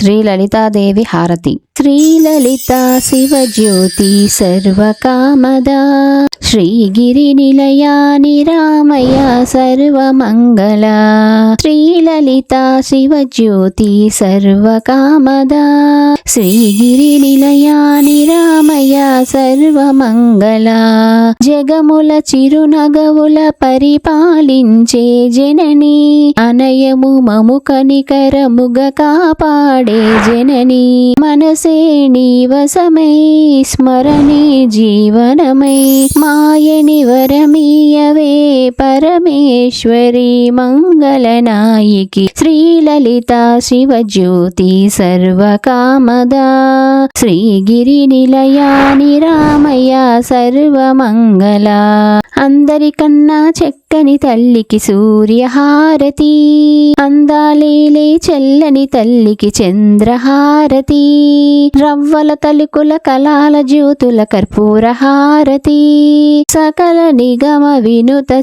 శ్రీ లలితాదేవి హారతి. శ్రీలలిత శివజ్యోతి సర్వకామదా. శ్రీగిరి నిలయా నిరామయ సర్వమంగళ. శ్రీలలిత శివజ్యోతి సర్వకామదా. శ్రీగిరి నిలయా నిరామయ సర్వమంగళ. జగముల చిరునగవుల పరిపాలించే జనని. అనయము మము కనికరముగ కాపాడే జనని. మనసే నీవసమై స్మరణే జీవనమై. మాయని వరమీ పరమేశ్వరి మంగళనాయికి. శ్రీలలిత శివజ్యోతి సర్వకామదా. శ్రీగిరి నిలయాని రామయ్య సర్వమంగళ. అందరికన్నా చక్కని తల్లికి సూర్యహారతి. అందాలేలే చల్లని తల్లికి చంద్రహారతి. రవ్వల తలుకుల కలాల జ్యోతుల కర్పూరహారతి. సకల నిగమ వినుత